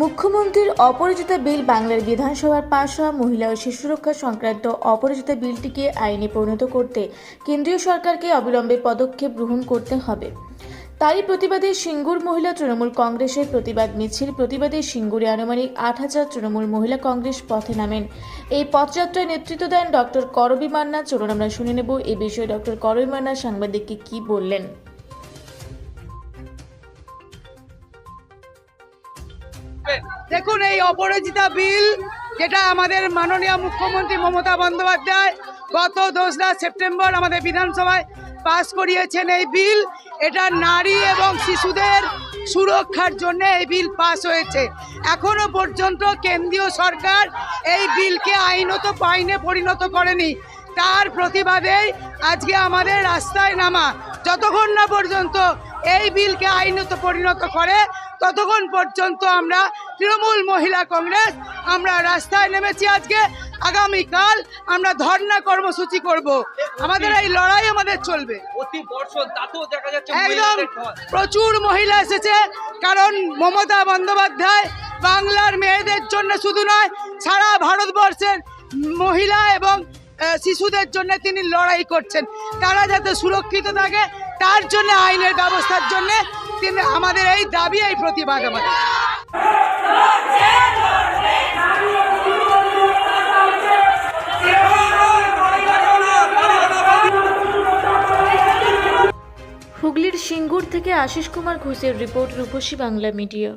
মুখ্যমন্ত্রীর অপরাজিতা বিল বাংলার বিধানসভার পাশ হওয়া মহিলা ও শিশু সুরক্ষা সংক্রান্ত অপরাজিতা বিলটিকে আইনে পরিণত করতে কেন্দ্রীয় সরকারকে অবিলম্বে পদক্ষেপ গ্রহণ করতে হবে। তারই প্রতিবাদে সিঙ্গুর মহিলা তৃণমূল কংগ্রেসের প্রতিবাদ মিছিল প্রতিবাদে সিঙ্গুরে আনুমানিক আট হাজার তৃণমূল মহিলা কংগ্রেস পথে নামেন। এই পথযাত্রায় নেতৃত্ব দেন ডক্টর করবী মান্না। চলুন আমরা শুনে নেব এ বিষয়ে ডক্টর করবী মান্না সাংবাদিককে কি বললেন। দেখুন, এই অপরাজিতা বিল যেটা আমাদের মাননীয় মুখ্যমন্ত্রী মমতা বন্দ্যোপাধ্যায় গত দোসরা সেপ্টেম্বর আমাদের বিধানসভায় পাস করিয়েছেন এই বিল। এটা নারী এবং শিশুদের সুরক্ষার জন্য এই বিল পাস হয়েছে। এখনও পর্যন্ত কেন্দ্রীয় সরকার এই বিলকে আইনত আইনে পরিণত করেনি। তার প্রতিবাদেই আজকে আমাদের রাস্তায় নামা, যতক্ষণ না পর্যন্ত এই বিলকে আইনত পরিণত করে ততক্ষণ পর্যন্ত আমরা তৃণমূল মহিলা কংগ্রেস আমরা রাস্তায় নেমেছি আজকে। আগামীকাল আমরা ধর্ণা কর্মসূচি করব। আমাদের এই লড়াই আমাদের চলবে। একদম প্রচুর মহিলা এসেছে কারণ মমতা বন্দ্যোপাধ্যায় বাংলার মেয়েদের জন্য শুধু নয় সারা ভারতবর্ষের মহিলা এবং শিশুদের জন্য তিনি লড়াই করছেন। তারা যাতে সুরক্ষিত থাকে তার জন্য আইনের ব্যবস্থার জন্য তিনি আমাদের এই দাবি, এই প্রতিবাদ হুগলির সিঙ্গুর থেকে আশিস কুমার ঘোষের রিপোর্ট রূপসী বাংলা মিডিয়া।